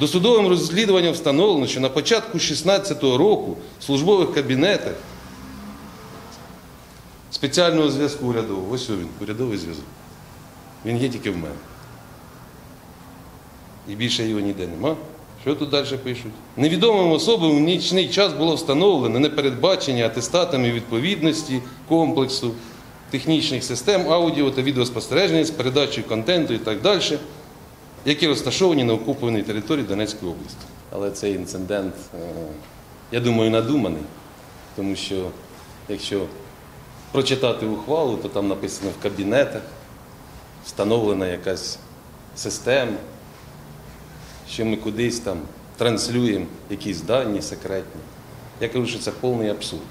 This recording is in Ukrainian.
Досудовим розслідуванням встановлено, що на початку 2016 року в службових кабінетах спеціального зв'язку урядового, ось він, урядовий зв'язок. Він є тільки в мене. І більше його ніде нема. Що тут далі пишуть? Невідомим особам в нічний час було встановлено непередбачення атестатами відповідності комплексу технічних систем аудіо та відеоспостереження з передачею контенту і так далі, які розташовані на окупованій території Донецької області. Але цей інцидент, е, я думаю, надуманий, тому що якщо прочитати ухвалу, то там написано в кабінетах, встановлена якась система, що ми кудись там транслюємо якісь дані секретні. Я кажу, що це повний абсурд.